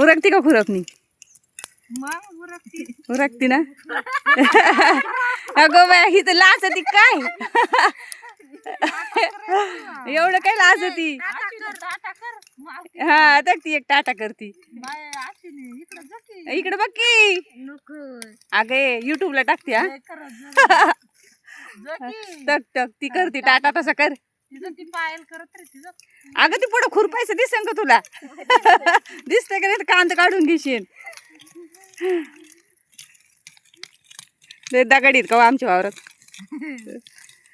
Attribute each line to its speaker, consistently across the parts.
Speaker 1: उरकती का खुरपणी?
Speaker 2: उरकती.
Speaker 1: उरकती ना? अगो बाया ही तर लाजती काय? एवढं काय
Speaker 2: कर मग
Speaker 1: हा आता ती एक टाटा करती.
Speaker 2: इकडं
Speaker 1: बघ की. अगे युट्यूबला टाकते हा. टक टक ती करती. टाटा तसा कर.
Speaker 2: तिचं ती पायल करत रे तिचं.
Speaker 1: अगं ती पुढं खुरपायचं दिसेन का तुला? दिसतंय का नाही? कांदा काढून घेशील. लय दगडीत का हो आमच्या वावरात?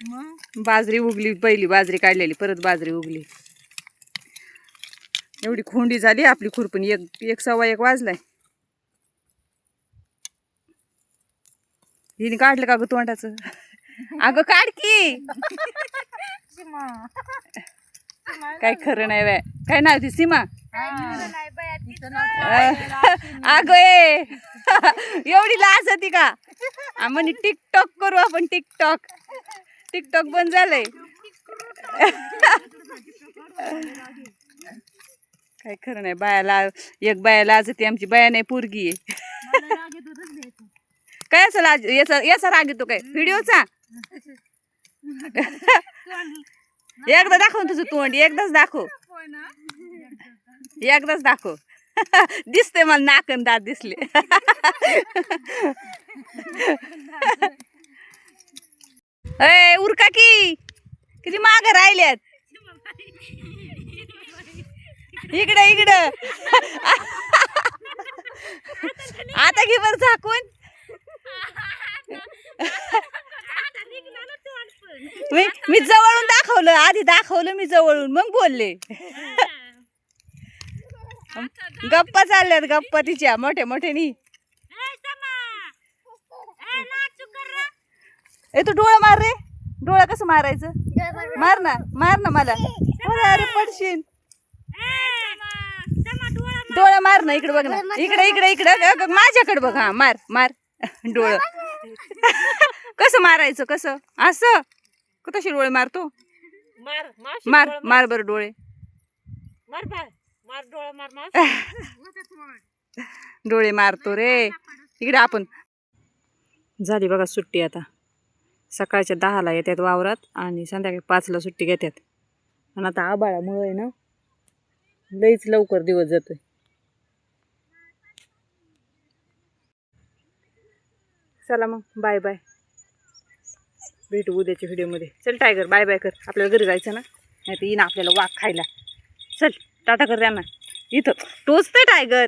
Speaker 2: मग?
Speaker 1: बाजरी उगली पहिली बाजरी काढलेली परत बाजरी उगली. एवढी खोंडी झाली आपली खुरपणी एक एक सव्वा एक वाजलाय. हिने काढलं का ग तोंडाचं? अगं काढ की. काय खरं नाही बाय. काय नाव ती सीमा? अगं ए एवढी लाज होती का? म्हणे टिकटॉक करू आपण टिकटॉक टिकटॉक बंद झालंय. काय खरं नाही बायाला एक बाया लाज होती आमची बाया नाही पोरगी आहे. काय असं लाज याचा याचा राग येतो काय? व्हिडिओचा? एकदा दाखव तुझं तोंड एकदाच दाखव. एकदाच दाखव. दिसते मला नाकन दात दिसले. अय उरका की. किती माग राहिल्यात. इकडे इकडे. आता घे बर झाकून. मी मी जवळून दाखवलं आधी दाखवलं मी जवळून मग बोलले. गप्पा चालल्यात गप्पा तिच्या मोठ्या मोठ्यानी ए तू डोळा मार रे. डोळा कसं मारायचं? मार ना मार ना मला. अरे पडशील. डोळा मार ना इकडे बघ ना. इकडे इकडे इकडे. माझ्याकडे बघ. हा मार मार. डोळं. कसं मारायचं कसं? असं? क- तशी डोळे मारतो?
Speaker 2: मार मावशी
Speaker 1: मार
Speaker 2: डोळा
Speaker 1: मार बरं डोळे.
Speaker 2: मार बाय मार डोळा मार मार.
Speaker 1: डोळे मारतो रे. इकडे आपण. झाली बघा सुट्टी आता. सकाळच्या दहाला येतात वावरात आणि संध्याकाळी पाचला सुट्टी घेतात. आणि आता आबाळामुळं आहे ना लईच लवकर दिवस जातोय. चला मग बाय बाय. भेटू उद्याच्या व्हिडिओमध्ये. चल टायगर बाय बाय कर. आपल्याला घरी जायचं ना? नाही तर येईन आपल्याला वाघ खायला. चल टाटा कर त्यांना इथं. टोचते टायगर